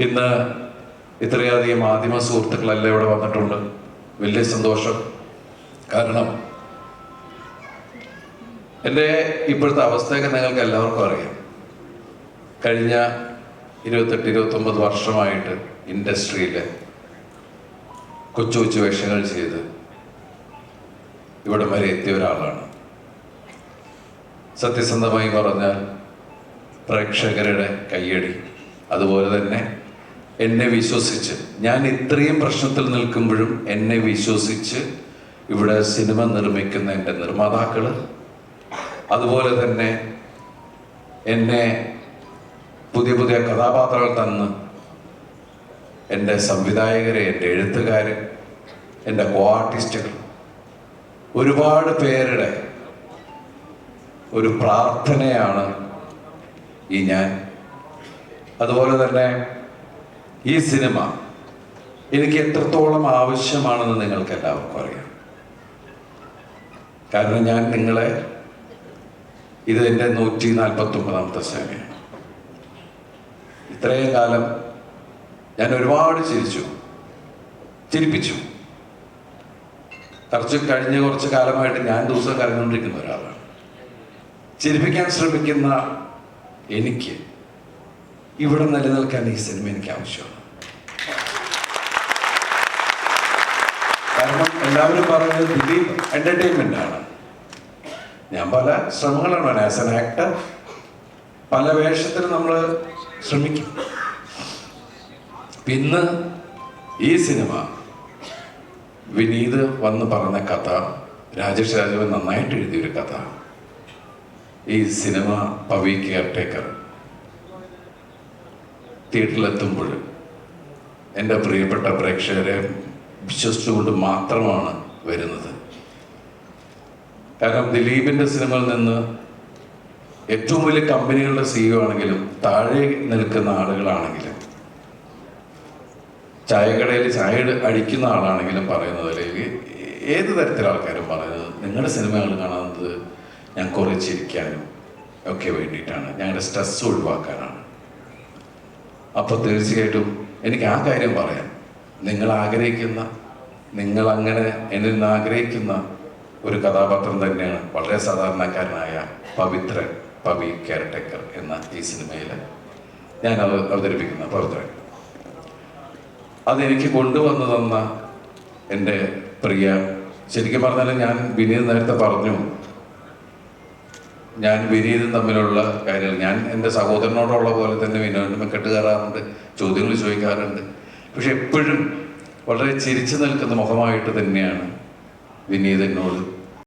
ഇന്ന് ഇത്രയധികം മാധ്യമ സുഹൃത്തുക്കളെല്ലാം ഇവിടെ വന്നിട്ടുണ്ട്. വലിയ സന്തോഷം. കാരണം എന്റെ ഇപ്പോഴത്തെ അവസ്ഥയൊക്കെ നിങ്ങൾക്ക് എല്ലാവർക്കും അറിയാം. കഴിഞ്ഞ ഇരുപത്തെട്ട് ഇരുപത്തൊമ്പത് വർഷമായിട്ട് ഇൻഡസ്ട്രിയിൽ കൊച്ചു കൊച്ചു വേഷങ്ങൾ ചെയ്ത് ഇവിടെ വരെ എത്തിയ ഒരാളാണ്. സത്യസന്ധമായി പറഞ്ഞാൽ പ്രേക്ഷകരുടെ കയ്യടി. അതുപോലെ തന്നെ എന്നെ വിശ്വസിച്ച്. ഞാൻ ഇത്രയും പ്രശ്നത്തിൽ നിൽക്കുമ്പോഴും എന്നെ വിശ്വസിച്ച് ഇവിടെ സിനിമ നിർമ്മിക്കുന്ന എന്റെ നിർമ്മാതാക്കൾ അതുപോലെ തന്നെ എന്നെ പുതിയ പുതിയ കഥാപാത്രങ്ങൾ തന്ന് എന്റെ സംവിധായകരെ എന്റെ എഴുത്തുകാർ എന്റെ കോ ആർട്ടിസ്റ്റുകൾ ഒരുപാട് പേരുടെ ഒരു പ്രാർത്ഥനയാണ് ഈ ഞാൻ. അതുപോലെ തന്നെ ഈ സിനിമ എനിക്ക് എത്രത്തോളം ആവശ്യമാണെന്ന് നിങ്ങൾക്ക് എല്ലാവർക്കും അറിയാം. കാരണം ഞാൻ നിങ്ങളെ ഇത് എന്റെ നൂറ്റി നാൽപ്പത്തി ഒമ്പതാമത്തെ സിനിമയാണ് ഇത്രയും കാലം ഞാൻ ഒരുപാട് ചിരിച്ചു. ചിരിപ്പിച്ചു. കുറച്ച് കഴിഞ്ഞ കുറച്ച് കാലമായിട്ട് ഞാൻ ദിവസം കരഞ്ഞുകൊണ്ടിരിക്കുന്ന ഒരാളാണ്. ചിരിപ്പിക്കാൻ ശ്രമിക്കുന്ന എനിക്ക് ഇവിടെ നിലനിൽക്കാൻ ഈ സിനിമ എനിക്ക് ആവശ്യമാണ്. കാരണം എല്ലാവരും പറയുന്നത് ദിലീപ് എന്റർടൈൻമെന്റ് ആണ്. ഞാൻ പല ശ്രമങ്ങളാണ് ആസ് എൻ ആക്ടർ പല വേഷത്തിന് നമ്മൾ ശ്രമിക്കും. ഇന്ന് ഈ സിനിമ വിനീത് വന്ന് പറഞ്ഞ കഥ രാജേഷ് രാജവൻ നന്നായിട്ട് എഴുതിയൊരു കഥ. ഈ സിനിമ പവി കെയർടേക്കർ തിയേറ്ററിലെത്തുമ്പോൾ എന്റെ പ്രിയപ്പെട്ട പ്രേക്ഷകരെ വിശ്വസിച്ചുകൊണ്ട് മാത്രമാണ് വരുന്നത്. കാരണം ദിലീപിന്റെ സിനിമയിൽ നിന്ന് ഏറ്റവും വലിയ കമ്പനികളുടെ സിഇഒ ആണെങ്കിലും താഴെ നിൽക്കുന്ന ആളുകളാണെങ്കിലും ചായക്കടയിൽ ചായ അടിക്കുന്ന ആളാണെങ്കിലും പറയുന്നത് അല്ലെങ്കിൽ ഏത് തരത്തിലെ ആൾക്കാരും പറയുന്നത് നിങ്ങളുടെ സിനിമകൾ കാണുന്നത് ഞാൻ കുറേ ചിരിക്കാനും ഒക്കെ വേണ്ടിയിട്ടാണ്. ഞങ്ങളുടെ സ്ട്രെസ് ഒഴിവാക്കാനാണ്. അപ്പോൾ തീർച്ചയായിട്ടും എനിക്ക് ആ കാര്യം പറയാം. നിങ്ങൾ ആഗ്രഹിക്കുന്ന നിങ്ങൾ അങ്ങനെ എന്നിൽ നിന്ന് ആഗ്രഹിക്കുന്ന ഒരു കഥാപാത്രം തന്നെയാണ് വളരെ സാധാരണക്കാരനായ പവിത്രൻ പവി കെയർടേക്കർ എന്ന ഈ സിനിമയിൽ ഞാൻ അത് അവതരിപ്പിക്കുന്ന പവിത്രൻ. അതെനിക്ക് കൊണ്ടുവന്നു തന്ന എന്റെ പ്രിയ ശരിക്കും പറഞ്ഞാൽ ഞാൻ വിനീത് നേരത്തെ പറഞ്ഞു ഞാൻ വിനീതും തമ്മിലുള്ള കാര്യങ്ങൾ. ഞാൻ എന്റെ സഹോദരനോടുള്ള പോലെ തന്നെ വിനോദിനെ കെട്ടുകയറാറുണ്ട് ചോദ്യങ്ങൾ ചോദിക്കാറുണ്ട്. പക്ഷെ എപ്പോഴും വളരെ ചിരിച്ചു നിൽക്കുന്ന മുഖമായിട്ട് തന്നെയാണ് വിനീതനോട്